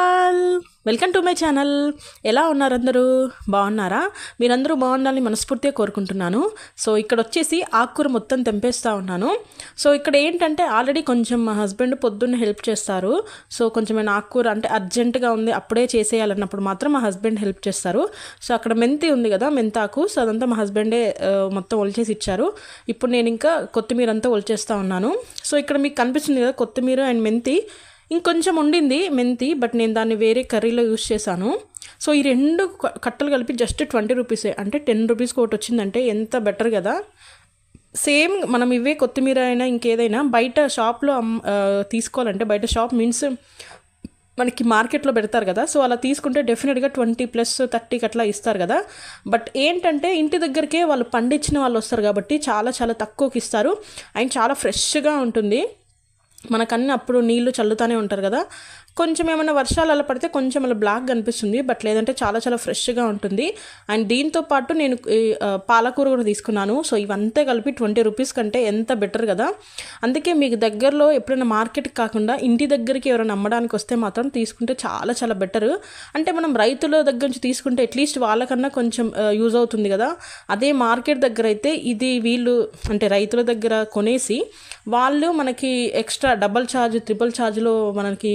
All welcome to my channel ఎలా ఉన్నారు అందరూ? బాగున్నారా? మీరందరూ బాగుండాలని మనస్ఫూర్తిగా కోరుకుంటున్నాను. సో ఇక్కడ వచ్చేసి ఆకుకూర మొత్తం తెంపేస్తూ ఉన్నాను. సో ఇక్కడ ఏంటంటే ఆల్రెడీ కొంచెం మా హస్బెండ్ పొద్దున్న హెల్ప్ చేస్తారు. సో కొంచెం నేను ఆకుకూర అంటే అర్జెంటుగా ఉంది అప్పుడే చేసేయాలన్నప్పుడు మాత్రం మా హస్బెండ్ హెల్ప్ చేస్తారు. సో అక్కడ మెంతి ఉంది కదా మెంతాకు. సో అదంతా మా హస్బెండే మొత్తం ఒలిచేసి ఇచ్చారు. ఇప్పుడు నేను ఇంకా కొత్తిమీర అంతా ఒలిచేస్తూ ఉన్నాను. సో ఇక్కడ మీకు కనిపిస్తుంది కదా కొత్తిమీర అండ్ మెంతి. ఇంకొంచెం ఉండింది మెంతి బట్ నేను దాన్ని వేరే కర్రీలో యూస్ చేశాను. సో ఈ రెండు కట్టలు కలిపి జస్ట్ ట్వంటీ రూపీసే. అంటే టెన్ రూపీస్కి ఒకటి వచ్చిందంటే ఎంత బెటర్ కదా. సేమ్ మనం ఇవే కొత్తిమీర అయినా ఇంకేదైనా బయట షాప్లో అమ్ తీసుకోవాలంటే బయట షాప్ మీన్స్ మనకి మార్కెట్లో పెడతారు కదా. సో అలా తీసుకుంటే డెఫినెట్గా ట్వంటీ ప్లస్ థర్టీకి అట్లా ఇస్తారు కదా. బట్ ఏంటంటే ఇంటి దగ్గరికే వాళ్ళు పండించిన వాళ్ళు వస్తారు కాబట్టి చాలా చాలా తక్కువకి ఇస్తారు. అండ్ చాలా ఫ్రెష్గా ఉంటుంది. మనకన్నీ అప్పుడు నీళ్ళు చల్లుతానే ఉంటారు కదా. కొంచెం ఏమైనా వర్షాలు అలా పడితే కొంచెం అలా బ్లాక్ కనిపిస్తుంది బట్ లేదంటే చాలా చాలా ఫ్రెష్గా ఉంటుంది. అండ్ దీంతో పాటు నేను పాలకూర కూడా తీసుకున్నాను. సో ఇవంతా కలిపి ట్వంటీ రూపీస్ కంటే ఎంత బెటర్ కదా. అందుకే మీకు దగ్గరలో ఎప్పుడైనా మార్కెట్కి కాకుండా ఇంటి దగ్గరికి ఎవరైనా అమ్మడానికి వస్తే మాత్రం తీసుకుంటే చాలా చాలా బెటర్ అంటే మనం రైతుల దగ్గర నుంచి తీసుకుంటే అట్లీస్ట్ వాళ్ళకన్నా కొంచెం యూజ్ అవుతుంది కదా. అదే మార్కెట్ దగ్గర అయితే ఇది వీళ్ళు అంటే రైతుల దగ్గర కొనేసి వాళ్ళు మనకి ఎక్స్ట్రా డబల్ ఛార్జ్ ట్రిపుల్ ఛార్జ్లో మనకి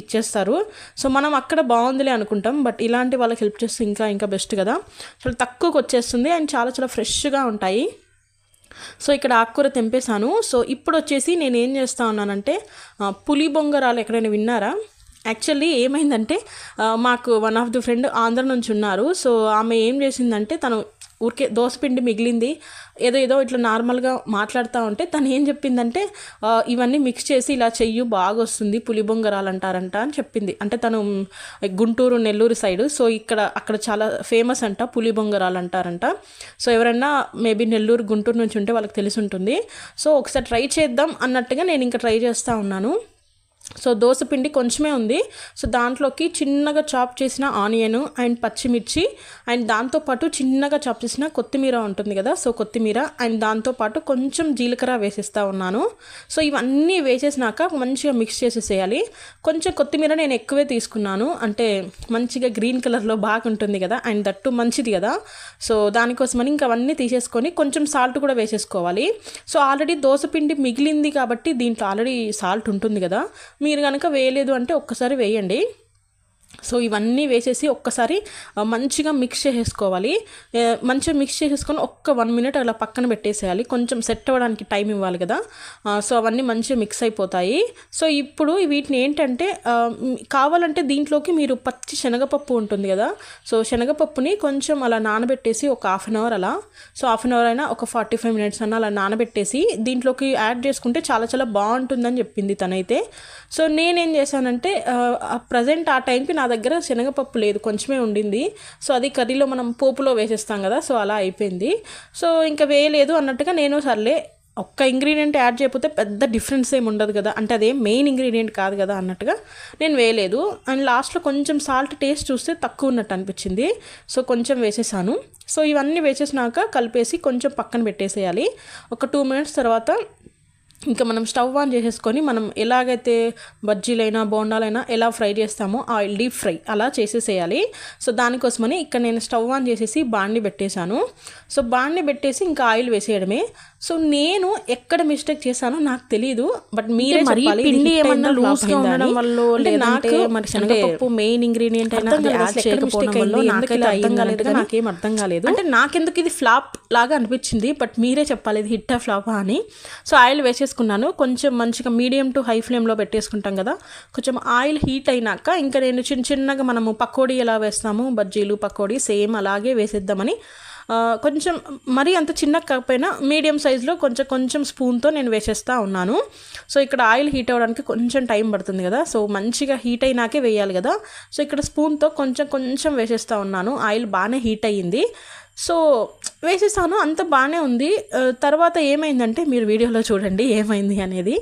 ఇచ్చేస్తారు. సో మనం అక్కడ బాగుందిలే అనుకుంటాం. బట్ ఇలాంటి వాళ్ళకి హెల్ప్ చేస్తే ఇంకా ఇంకా బెస్ట్ కదా. చాలా తక్కువకి వచ్చేస్తుంది అండ్ చాలా చాలా ఫ్రెష్గా ఉంటాయి. సో ఇక్కడ ఆకుకూర తెంపేశాను. సో ఇప్పుడు వచ్చేసి నేను ఏం చేస్తా ఉన్నానంటే పులి బొంగరాలు ఎక్కడైనా విన్నారా? యాక్చువల్లీ ఏమైందంటే మాకు one of the friend Andhra నుంచి ఉన్నారు. సో ఆమె ఏం చేసిందంటే తను ఊరికే దోశపిండి మిగిలింది. ఏదో ఏదో ఇట్లా నార్మల్గా మాట్లాడుతూ ఉంటే తను ఏం చెప్పిందంటే ఇవన్నీ మిక్స్ చేసి ఇలా చెయ్యు బాగా వస్తుంది పులి బొంగరాలు అంటారంట అని చెప్పింది. అంటే తను గుంటూరు నెల్లూరు సైడ్. సో ఇక్కడ అక్కడ చాలా ఫేమస్ అంట పులి బొంగరాలు అంటారంట సో ఎవరైనా మేబీ నెల్లూరు గుంటూరు నుంచి ఉంటే వాళ్ళకి తెలిసి ఉంటుంది. సో ఒకసారి ట్రై చేద్దాం అన్నట్టుగా నేను ఇంకా ట్రై చేస్తూ ఉన్నాను. సో దోశపిండి కొంచెమే ఉంది. సో దాంట్లోకి చిన్నగా చాప్ చేసిన ఆనియన్ అండ్ పచ్చిమిర్చి అండ్ దాంతోపాటు చిన్నగా చాప్ చేసిన కొత్తిమీర ఉంటుంది కదా సో కొత్తిమీర అండ్ దాంతోపాటు కొంచెం జీలకర్ర వేసేస్తా ఉన్నాను. సో ఇవన్నీ వేసేసినాక మంచిగా మిక్స్ చేసేసేయాలి. కొంచెం కొత్తిమీర నేను ఎక్కువే తీసుకున్నాను. అంటే మంచిగా గ్రీన్ కలర్లో బాగుంటుంది కదా అండ్ దట్టు మంచిది కదా. సో దానికోసమని ఇంకా అవన్నీ తీసేసుకొని కొంచెం సాల్ట్ కూడా వేసేసుకోవాలి. సో ఆల్రెడీ దోశపిండి మిగిలింది కాబట్టి దీంట్లో ఆల్రెడీ సాల్ట్ ఉంటుంది కదా మీరు కనుక వేయలేదు అంటే ఒక్కసారి వేయండి. సో ఇవన్నీ వేసేసి ఒక్కసారి మంచిగా మిక్స్ చేసేసుకోవాలి. మంచిగా మిక్స్ చేసేసుకొని ఒక్క వన్ మినిట్ అలా పక్కన పెట్టేసేయాలి. కొంచెం సెట్ అవ్వడానికి టైం ఇవ్వాలి కదా. సో అవన్నీ మంచిగా మిక్స్ అయిపోతాయి. సో ఇప్పుడు వీటిని ఏంటంటే కావాలంటే దీంట్లోకి మీరు పచ్చి శనగపప్పు ఉంటుంది కదా. సో శనగపప్పుని కొంచెం అలా నానబెట్టేసి ఒక హాఫ్ అన్ అవర్ అలా సో హాఫ్ అన్ అవర్ అయినా ఒక ఫార్టీ ఫైవ్ మినిట్స్ అన్న అలా నానబెట్టేసి దీంట్లోకి యాడ్ చేసుకుంటే చాలా చాలా బాగుంటుందని చెప్పింది తనైతే. సో నేనేం చేశానంటే ప్రజెంట్ ఆ టైంకి నా నా దగ్గర శనగపప్పు లేదు కొంచెమే ఉండింది. సో అది కర్రీలో మనం పోపులో వేసేస్తాం కదా సో అలా అయిపోయింది. సో ఇంకా వేయలేదు అన్నట్టుగా నేను సర్లే ఒక్క ఇంగ్రీడియంట్ యాడ్ చేయకపోతే పెద్ద డిఫరెన్స్ ఏమి ఉండదు కదా అంటే అదే మెయిన్ ఇంగ్రీడియంట్ కాదు కదా అన్నట్టుగా నేను వేయలేదు. అండ్ లాస్ట్లో కొంచెం సాల్ట్ టేస్ట్ చూస్తే తక్కువ ఉన్నట్టు అనిపించింది. సో కొంచెం వేసేసాను. సో ఇవన్నీ వేసేసినాక కలిపేసి కొంచెం పక్కన పెట్టేసేయాలి. ఒక టూ మినిట్స్ తర్వాత ఇంకా మనం స్టవ్ ఆన్ చేసేసుకొని మనం ఎలాగైతే బజ్జీలైనా బోండాలైనా ఎలా ఫ్రై చేస్తామో ఆయిల్ డీప్ ఫ్రై అలా చేసేసేయాలి. సో దానికోసమని ఇక్కడ నేను స్టవ్ ఆన్ చేసేసి బాండి పెట్టేశాను. సో బాండి పెట్టేసి ఇంకా ఆయిల్ వేసేయడమే. సో నేను ఎక్కడ మిస్టేక్ చేశానో నాకు తెలియదు బట్ మీరే చెప్పాలి పిండి ఏమన్నా అయిందా, flop loose గా అయిందా అని. ఉండడం వల్లో, నాకు మరి శనగపప్పు మెయిన్ ఇంగ్రీడియంట్ అయినా అర్థం కాలేదు. యాడ్ చేయకపోవడం వల్ల అర్థం నాకేం అర్థం కాలేదు. అంటే నాకెందుకు ఇది ఫ్లాప్ లాగా అనిపించింది బట్ మీరే చెప్పాలి ఇది హిట్ ఫ్లాప్ అని. సో ఆయిల్ పెట్టేసుకున్నాను కొంచెం మంచిగా మీడియం టు హై ఫ్లేమ్లో పెట్టేసుకుంటాం కదా. కొంచెం ఆయిల్ హీట్ అయినాక ఇంకా నేను చిన్న చిన్నగా మనము పకోడీ ఎలా వేస్తాము బజ్జీలు పకోడీ సేమ్ అలాగే వేసేద్దామని. కొంచెం మరీ అంత చిన్నగా కాకపోయినా మీడియం సైజులో కొంచెం కొంచెం స్పూన్తో నేను వేసేస్తూ ఉన్నాను. సో ఇక్కడ ఆయిల్ హీట్ అవ్వడానికి కొంచెం టైం పడుతుంది కదా. సో మంచిగా హీట్ అయినాకే వేయాలి కదా. సో ఇక్కడ స్పూన్తో కొంచెం కొంచెం వేసేస్తూ ఉన్నాను. ఆయిల్ బాగానే హీట్ అయ్యింది. సో వేసేసాను అంత బాగానే ఉంది. తర్వాత ఏమైందంటే మీరు వీడియోలో చూడండి ఏమైంది అనేది.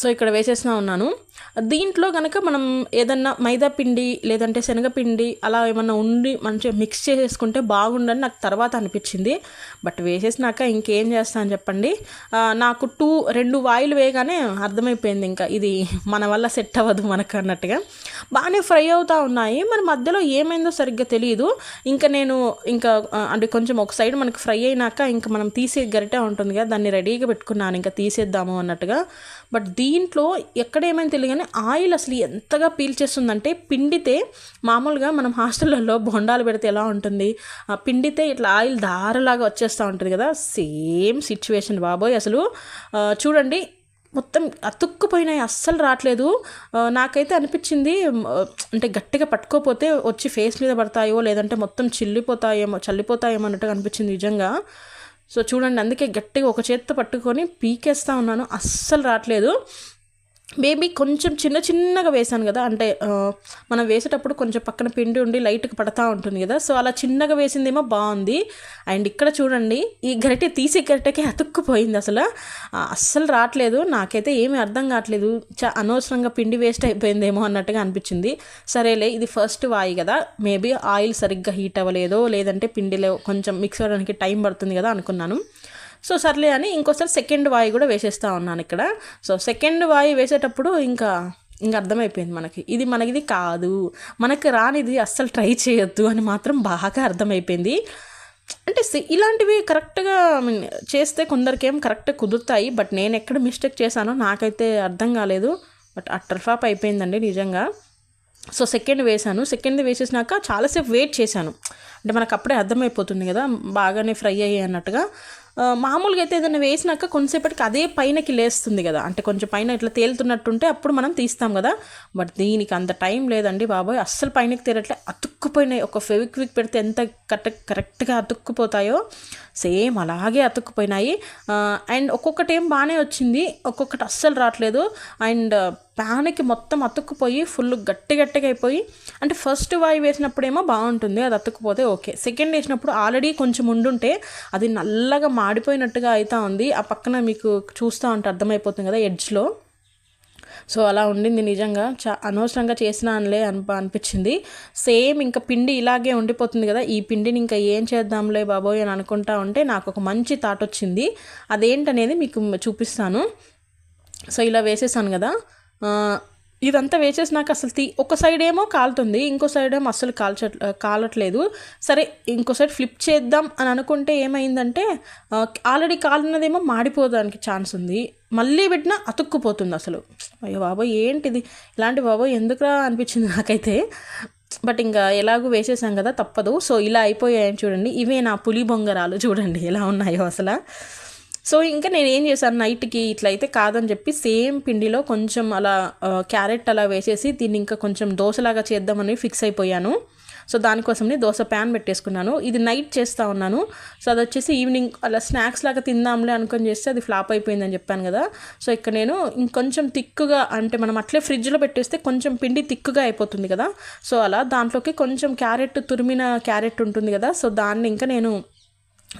సో ఇక్కడ వేసేస్తా ఉన్నాను. దీంట్లో కనుక మనం ఏదన్నా మైదా పిండి లేదంటే శనగపిండి అలా ఏమన్నా ఉండి మంచిగా మిక్స్ చేసేసుకుంటే బాగుండని నాకు తర్వాత అనిపించింది. బట్ వేసేసినాక ఇంకేం చేస్తాను చెప్పండి. నాకు టూ రెండు వాయిల్ వేయగానే అర్థమైపోయింది ఇంకా ఇది మన వల్ల సెట్ అవ్వదు మనకు అన్నట్టుగా. బాగానే ఫ్రై అవుతూ ఉన్నాయి. మరి మధ్యలో ఏమైందో సరిగ్గా తెలియదు ఇంకా నేను ఇంకా అంటే కొంచెం ఒక సైడ్ మనకు ఫ్రై అయినాక ఇంకా మనం తీసే గరిటె ఉంటుంది కదా దాన్ని రెడీగా పెట్టుకున్నాను. ఇంకా తీసేద్దాము అన్నట్టుగా. బట్ దీంట్లో ఎక్కడ ఏమైనా తెలియదు కానీ ఆయిల్ అసలు ఎంతగా పీల్చేస్తుందంటే పిండితే మామూలుగా మనం హాస్టళ్ళల్లో బొండాలు పెడితే ఎలా ఉంటుంది? ఆ పిండితే ఇట్లా ఆయిల్ దారలాగా వచ్చేస్తూ ఉంటుంది కదా? సేమ్ సిచ్యువేషన్ బాబోయ్ అసలు. చూడండి మొత్తం అతుక్కుపోయినాయి అస్సలు రావట్లేదు. నాకైతే అనిపించింది అంటే గట్టిగా పట్టుకోపోతే వచ్చి ఫేస్ మీద పడతాయో లేదంటే మొత్తం చిల్లిపోతాయేమో చల్లిపోతాయేమో అన్నట్టుగా అనిపించింది నిజంగా. సో చూడండి అందుకే గట్టిగా ఒక చేత్తో పట్టుకొని పీకేస్తా ఉన్నాను. అస్సలు రావట్లేదు. మేబీ కొంచెం చిన్న చిన్నగా వేసాను కదా అంటే మనం వేసేటప్పుడు కొంచెం పక్కన పిండి ఉండి లైట్గా పడతా ఉంటుంది కదా సో అలా చిన్నగా వేసిందేమో బాగుంది. అండ్ ఇక్కడ చూడండి ఈ గరిటె తీసే గరిటెకి అతుక్కుపోయింది అసలు. అస్సలు రావట్లేదు నాకైతే ఏమీ అర్థం కావట్లేదు చా అనవసరంగా పిండి వేస్ట్ అయిపోయిందేమో అన్నట్టుగా అనిపించింది. సరేలే ఇది ఫస్ట్ వాయి కదా మేబీ ఆయిల్ సరిగ్గా హీట్ అవ్వలేదో లేదంటే పిండిలో కొంచెం మిక్స్ అవ్వడానికి టైం పడుతుంది కదా అనుకున్నాను. సో సర్లే అని ఇంకోసారి సెకండ్ వాయి కూడా వేసేస్తా ఉన్నాను ఇక్కడ. సో సెకండ్ వాయి వేసేటప్పుడు ఇంకా ఇంకా అర్థమైపోయింది మనకి. ఇది మనకిది కాదు. మనకి రానిది అస్సలు ట్రై చేయొద్దు అని మాత్రం బాగా అర్థమైపోయింది. అంటే ఇలాంటివి కరెక్ట్గా చేస్తే కొందరికేం కరెక్ట్గా కుదురుతాయి బట్ నేను ఎక్కడ మిస్టేక్ చేశానో నాకైతే అర్థం కాలేదు. బట్ అట్టర్ ఫ్లాప్ అయిపోయిందండి నిజంగా. సో సెకండ్ వేసాను సెకండ్ వేసేసినాక చాలాసేపు వెయిట్ చేశాను. అంటే మనకు అప్పుడే అర్థమైపోతుంది కదా బాగానే ఫ్రై అయ్యాయి అన్నట్టుగా. మామూలుగా అయితే ఏదైనా వేసినాక కొంతసేపటికి అదే పైనకి లేస్తుంది కదా. అంటే కొంచెం పైన ఇట్లా తేలుతున్నట్టుంటే అప్పుడు మనం తీస్తాం కదా. బట్ దీనికి అంత టైం లేదండి బాబోయ్. అస్సలు పైనకి తేలట్లే. అతుక్కుపోయినాయి. ఒక ఫెవిక్విక్ పెడితే ఎంత కరెక్ట్ కరెక్ట్గా అతుక్కుపోతాయో. సేమ్ అలాగే అతుక్కుపోయినాయి. అండ్ ఒక్కొక్కటి ఏం బాగానే వచ్చింది. ఒక్కొక్కటి అస్సలు రావట్లేదు. అండ్ ప్యాన్కి మొత్తం అతుక్కుపోయి ఫుల్ గట్టి గట్టిగా అయిపోయి అంటే ఫస్ట్ వాయి వేసినప్పుడేమో బాగుంటుంది అది అతుక్కుపోతే ఓకే. సెకండ్ వేసినప్పుడు ఆల్రెడీ కొంచెం ఉండుంటే అది నల్లగా మాడిపోయినట్టుగా అవుతా ఉంది. ఆ పక్కన మీకు చూస్తూ ఉంటే అర్థమైపోతుంది కదా ఎడ్జ్లో. సో అలా ఉండింది నిజంగా. చా అనవసరంగా చేసినానులే అని అనిపించింది. సేమ్ ఇంకా పిండి ఇలాగే ఉండిపోతుంది కదా ఈ పిండిని ఇంకా ఏం చేద్దాంలే బాబోయ్ అని అనుకుంటా ఉంటే నాకు ఒక మంచి థాట్ వచ్చింది. అదేంటనేది మీకు చూపిస్తాను. సో ఇలా వేసేసాను కదా. ఇదంతా వేసేసినాక అసలు తీ ఒక సైడ్ ఏమో కాలుతుంది ఇంకో సైడ్ ఏమో అస్సలు కాల్చ కాలట్లేదు. సరే ఇంకో సైడ్ ఫ్లిప్ చేద్దాం అని అనుకుంటే ఏమైందంటే ఆల్రెడీ కాలినదేమో మాడిపోవడానికి ఛాన్స్ ఉంది. మళ్ళీ పెట్టినా అతుక్కుపోతుంది అసలు. అయ్యో బాబోయ్ ఏంటిది? ఇలాంటి బాబోయ్ ఎందుకురా అనిపించింది నాకైతే. బట్ ఇంకా ఎలాగో వేసేసాం కదా తప్పదు. సో ఇలా అయిపోయాయని చూడండి. ఇవే నా పులి బొంగరాలు చూడండి ఎలా ఉన్నాయో అసలు. సో ఇంకా నేను ఏం చేశాను నైట్కి ఇట్లా అయితే కాదని చెప్పి సేమ్ పిండిలో కొంచెం అలా క్యారెట్ అలా వేసేసి దీన్ని ఇంకా కొంచెం దోశలాగా చేద్దామని ఫిక్స్ అయిపోయాను. సో దానికోసమని దోశ ప్యాన్ పెట్టేసుకున్నాను. ఇది నైట్ చేస్తూ ఉన్నాను. సో అది వచ్చేసి ఈవినింగ్ అలా స్నాక్స్ లాగా తిందాంలే అనుకొని చేస్తే అది ఫ్లాప్ అయిపోయిందని చెప్పాను కదా. సో ఇక్కడ నేను ఇంకొంచెం తిక్కుగా అంటే మనం అట్లే ఫ్రిడ్జ్లో పెట్టేస్తే కొంచెం పిండి తిక్కుగా అయిపోతుంది కదా. సో అలా దాంట్లోకి కొంచెం క్యారెట్ తురిమిన క్యారెట్ ఉంటుంది కదా. సో దాన్ని ఇంకా నేను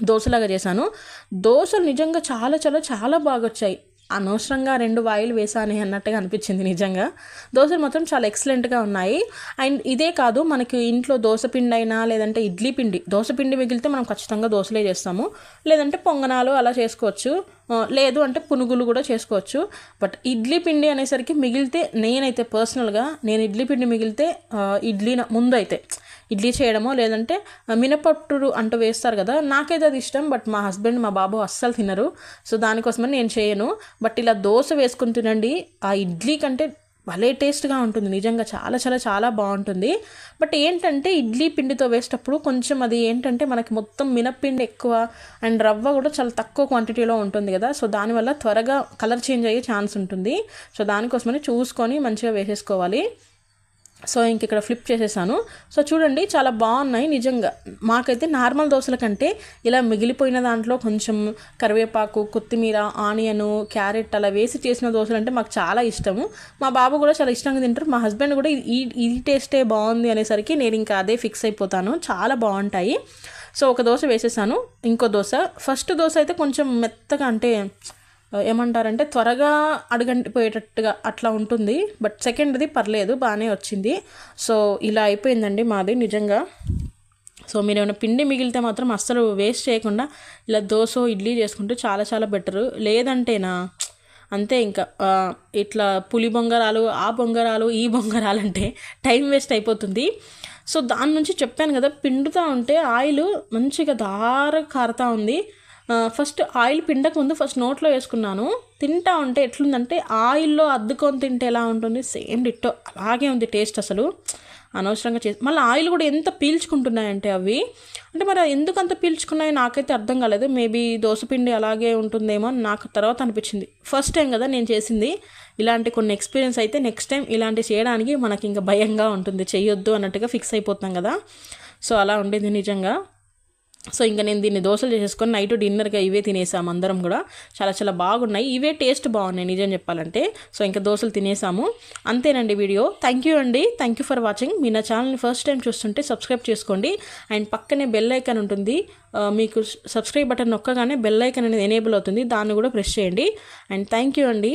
దోశలాగా చేశాను దోశలు నిజంగా చాలా చాలా చాలా బాగా వచ్చాయి అనవసరంగా రెండు వాయిలు వేసాను అన్నట్టుగా అనిపించింది నిజంగా. దోశలు మాత్రం చాలా ఎక్సలెంట్గా ఉన్నాయి. అండ్ ఇదే కాదు మనకి ఇంట్లో దోశ పిండి అయినా లేదంటే ఇడ్లీ పిండి దోశ పిండి మిగిలితే మనం ఖచ్చితంగా దోశలే చేస్తాము. లేదంటే పొంగనాలు అలా చేసుకోవచ్చు. లేదు అంటే పునుగులు కూడా చేసుకోవచ్చు. బట్ ఇడ్లీ పిండి అనేసరికి మిగిలితే నేనైతే పర్సనల్గా నేను ఇడ్లీ పిండి మిగిలితే ఇడ్లీ ముందు అయితే ఇడ్లీ చేయడమో లేదంటే ఆ, అంటూ వేస్తారు కదా నాకైతే అది ఇష్టం. బట్ మా హస్బెండ్ మా బాబు అస్సలు తినరు. సో దానికోసమని నేను చేయను. బట్ ఇలా దోశ వేసుకుని తినండి ఆ ఇడ్లీ కంటే భలే టేస్ట్గా ఉంటుంది. నిజంగా చాలా చాలా చాలా బాగుంటుంది. బట్ ఏంటంటే ఇడ్లీ పిండితో వేసేటప్పుడు కొంచెం అది ఏంటంటే మనకి మొత్తం మినప్పిండి ఎక్కువ అండ్ రవ్వ కూడా చాలా తక్కువ క్వాంటిటీలో ఉంటుంది కదా. సో దానివల్ల త్వరగా కలర్ చేంజ్ అయ్యే ఛాన్స్ ఉంటుంది. సో దానికోసమని చూసుకొని మంచిగా వేసేసుకోవాలి. సో ఇంక ఇక్కడ ఫ్లిప్ చేసేసాను. సో చూడండి చాలా బాగున్నాయి నిజంగా. మాకైతే నార్మల్ దోశల కంటే ఇలా మిగిలిపోయిన దాంట్లో కొంచెం కరివేపాకు కొత్తిమీర ఆనియను క్యారెట్ అలా వేసి చేసిన దోశలు అంటే మాకు చాలా ఇష్టము. మా బాబు కూడా చాలా ఇష్టంగా తింటారు. మా హస్బెండ్ కూడా ఈ ఈ- టేస్టే బాగుంది అనేసరికి నేను ఇంకా అదే ఫిక్స్ అయిపోతాను. చాలా బాగుంటాయి. సో ఒక దోశ వేసేసాను. ఇంకో దోశ. ఫస్ట్ దోశ అయితే కొంచెం మెత్తగా అంటే ఏమంటారంటే త్వరగా అడుగంటిపోయేటట్టుగా అట్లా ఉంటుంది బట్ సెకండ్ది పర్లేదు బాగానే వచ్చింది. సో ఇలా అయిపోయిందండి మాది నిజంగా. సో మీరు ఏమైనా పిండి మిగిలితే మాత్రం అస్సలు వేస్ట్ చేయకుండా ఇలా దోశ ఇడ్లీ చేసుకుంటే చాలా చాలా బెటరు. లేదంటేనా? అంతే ఇంకా ఇట్లా పులి బొంగరాలు ఆ బొంగరాలు ఈ బొంగరాలు అంటే టైం వేస్ట్ అయిపోతుంది. సో దాని నుంచి చెప్పాను కదా పిండుతూ ఉంటే ఆయిల్ మంచిగా దార కారుతూ ఉంది. ఫస్ట్ ఆయిల్ పిండక ముందు ఫస్ట్ నోట్లో వేసుకున్నాను. తింటా ఉంటే ఎట్లుందంటే ఆయిల్లో అద్దుకొని తింటే ఎలా ఉంటుంది? సేమ్ డిట్టో అలాగే ఉంది టేస్ట్ అసలు. అనవసరంగా చేసి మళ్ళీ ఆయిల్ కూడా ఎంత పీల్చుకుంటున్నాయంటే అవి. అంటే మరి ఎందుకు అంత పీల్చుకున్నాయో నాకైతే అర్థం కాలేదు. మేబీ దోసపిండి అలాగే ఉంటుందేమో అని నాకు తర్వాత అనిపించింది. ఫస్ట్ టైం కదా నేను చేసింది. ఇలాంటి కొన్ని ఎక్స్పీరియన్స్ అయితే నెక్స్ట్ టైం ఇలాంటి చేయడానికి మనకి ఇంకా భయంగా ఉంటుంది. చేయొద్దు అన్నట్టుగా ఫిక్స్ అయిపోతాం కదా. సో అలా ఉండేది నిజంగా. సో ఇంకా నేను దీన్ని దోశలు చేసేసుకొని నైట్ డిన్నర్గా ఇవే తినేసాము అందరం కూడా. చాలా చాలా బాగున్నాయి. ఇవే టేస్ట్ బాగున్నాయి నిజం చెప్పాలంటే. సో ఇంకా దోశలు తినేసాము. అంతేనండి వీడియో. థ్యాంక్ యూ అండి. Thank you for watching. మీ నా ఛానల్ని ఫస్ట్ టైం చూస్తుంటే సబ్స్క్రైబ్ చేసుకోండి. అండ్ పక్కనే బెల్ ఐకాన్ ఉంటుంది. మీకు సబ్స్క్రైబ్ బటన్ నొక్కగానే బెల్ ఐకాన్ అనేది ఎనేబుల్ అవుతుంది. దాన్ని కూడా ప్రెస్ చేయండి. అండ్ థ్యాంక్ యూ అండి.